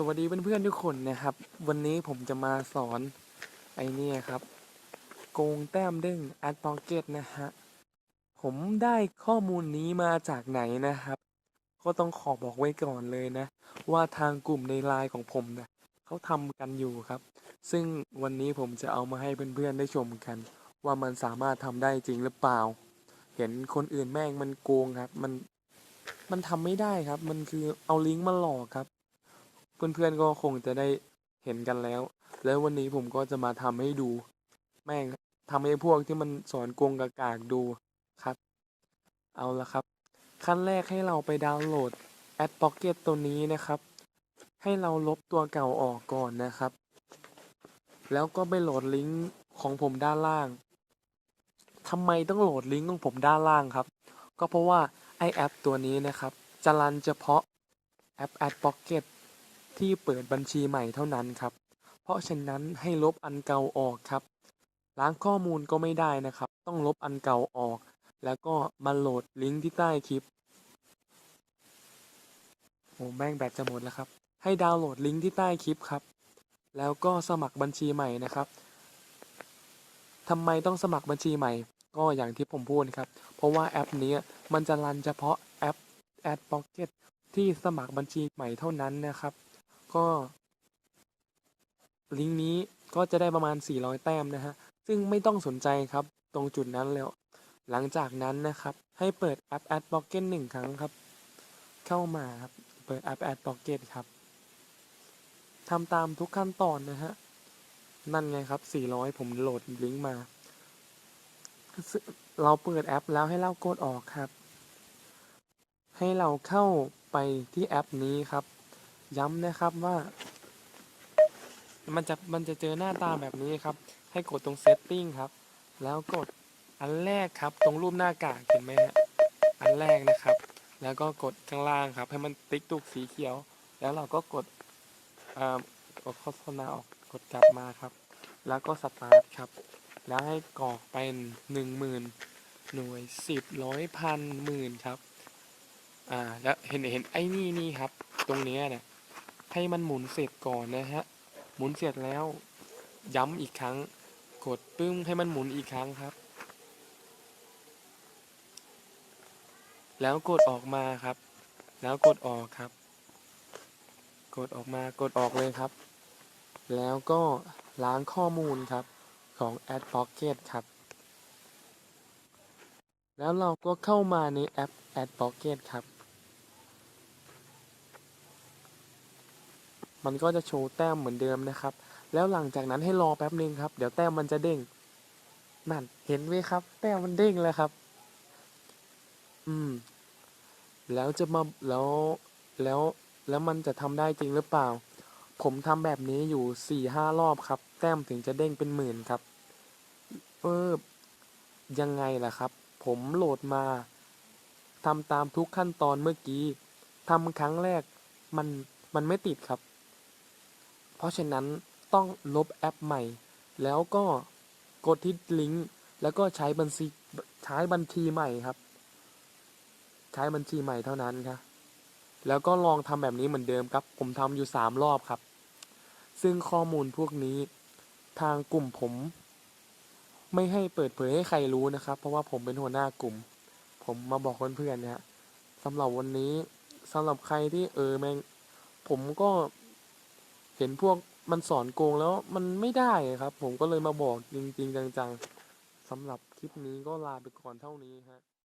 สวัสดีเพื่อนๆทุกคนนะครับ วันนี้ผมจะมาสอนไอเนี่ยครับ โกงแต้มเด้ง a d p o c k e t นะฮะ ผมได้ข้อมูลนี้มาจากไหนนะครับ ก็ต้องขอบอกไว้ก่อนเลยนะ ว่าทางกลุ่มในไลน์ของผมนะเขาทำกันอยู่ครับ ซึ่งวันนี้ผมจะเอามาให้เพื่อนๆได้ชมกัน ว่ามันสามารถทำได้จริงหรือเปล่า เห็นคนอื่นแม่งมันโกงครับ มันมันทำไม่ได้ครับ มันคือเอาลิงก์มาหลอกครับ เพื่อนๆก็คงจะได้เห็นกันแล้ว แล้ววันนี้ผมก็จะมาทำให้ดู แม่งทำให้พวกที่มันสอนโกงกากากดูครับ เอาละครับ ขั้นแรกให้เราไปดาวน์โหลด Ad Pocket ตัวนี้นะครับ ให้เราลบตัวเก่าออกก่อนนะครับ แล้วก็ไปโหลดลิงก์ของผมด้านล่างทำไมต้องโหลดลิงก์ของผมด้านล่างครับ ก็เพราะว่าไอแอปตัวนี้นะครับ จะรันเฉพาะแอป Ad Pocket ที่เปิดบัญชีใหม่เท่านั้นครับ เพราะฉะนั้นให้ลบอันเก่าออกครับ ล้างข้อมูลก็ไม่ได้นะครับ ต้องลบอันเก่าออก แล้วก็มาโหลดลิงก์ที่ใต้คลิปโอ้แม่งแบตจะหมดแล้วครับ ให้ดาวน์โหลดลิงก์ที่ใต้คลิปครับ แล้วก็สมัครบัญชีใหม่นะครับทำไมต้องสมัครบัญชีใหม่ ก็อย่างที่ผมพูดครับ เพราะว่าแอปนี้มันจะรันเฉพาะแอป Ad Pocket ที่สมัครบัญชีใหม่เท่านั้นนะครับ ก็ลิงก์นี้ก็จะได้ประมาณ 400 แต้มนะฮะ ซึ่งไม่ต้องสนใจครับตรงจุดนั้นแล้ว หลังจากนั้นนะครับ ให้เปิดแอป Ad Pocket หนึ่งครั้งครับ เข้ามาครับ เปิดแอป Ad Pocket ครับทำตามทุกขั้นตอนนะฮะ นั่นไงครับ 400 ผมโหลดลิงก์มา เราเปิดแอปแล้วให้เรากดออกครับ ให้เราเข้าไปที่แอปนี้ครับ ย้ำนะครับว่า มันจะมันจะเจอหน้าตาแบบนี้ครับ ให้กดตรง setting ครับ แล้วกดอันแรกครับ ตรงรูปหน้ากากเห็นไหมฮะอันแรกนะครับ แล้วก็กดข้างล่างครับ ให้มันติ๊กตุกสีเขียว แล้วเราก็กดอ่ากดโฆษณาออกกดกลับมาครับ แล้วก็สตาร์ทครับ แล้วให้กรอกเป็นหนึ่งหมื่นหน่วยสิบร้อยพันหมื่นครับ อ่าแล้วเห็นเห็นไอ้นี่นี่ครับ ตรงนี้เนี่ย ให้มันหมุนเสร็จก่อนนะฮะ หมุนเสร็จแล้ว ย้ำอีกครั้ง กดปึ้งให้มันหมุนอีกครั้งครับ แล้วกดออกมาครับ แล้วกดออกครับ กดออกมากดออกเลยครับ แล้วก็ล้างข้อมูลครับของ Ad Pocket ครับ แล้วเราก็เข้ามาในแอป Ad Pocket ครับ มันก็จะโชว์แต้มเหมือนเดิมนะครับ แล้วหลังจากนั้นให้รอแป๊บนึงครับ เดี๋ยวแต้มมันจะเด้ง นั่น เห็นไหมครับ แต้มมันเด้งแล้วครับ อืม แล้วจะมาแล้วแล้วแล้วมันจะทำได้จริงหรือเปล่า ผมทำแบบนี้อยู่สี่ห้ารอบครับ แต้มถึงจะเด้งเป็นหมื่นครับ เออ ยังไงล่ะครับ ผมโหลดมาทำตามทุกขั้นตอนเมื่อกี้ทำครั้งแรกมันมันไม่ติดครับ เพราะฉะนั้นต้องลบแอปใหม่ แล้วก็กดที่ลิงก์แล้วก็ใช้บัญชีใช้บัญชีใหม่ครับ ใช้บัญชีใหม่เท่านั้นครับแล้วก็ลองทำแบบนี้เหมือนเดิมครับ ผมทำอยู่สามรอบครับ ซึ่งข้อมูลพวกนี้ทางกลุ่มผม ไม่ให้เปิดเผยให้ใครรู้นะครับ เพราะว่าผมเป็นหัวหน้ากลุ่ม ผมมาบอกเพื่อนๆนะฮะสำหรับวันนี้สำหรับใครที่เออแม่งผมก็ เห็นพวกมันสอนโกงแล้วมันไม่ได้ครับ ผมก็เลยมาบอกจริง ๆ จัง ๆสำหรับคลิปนี้ก็ลาไปก่อนเท่านี้ฮะ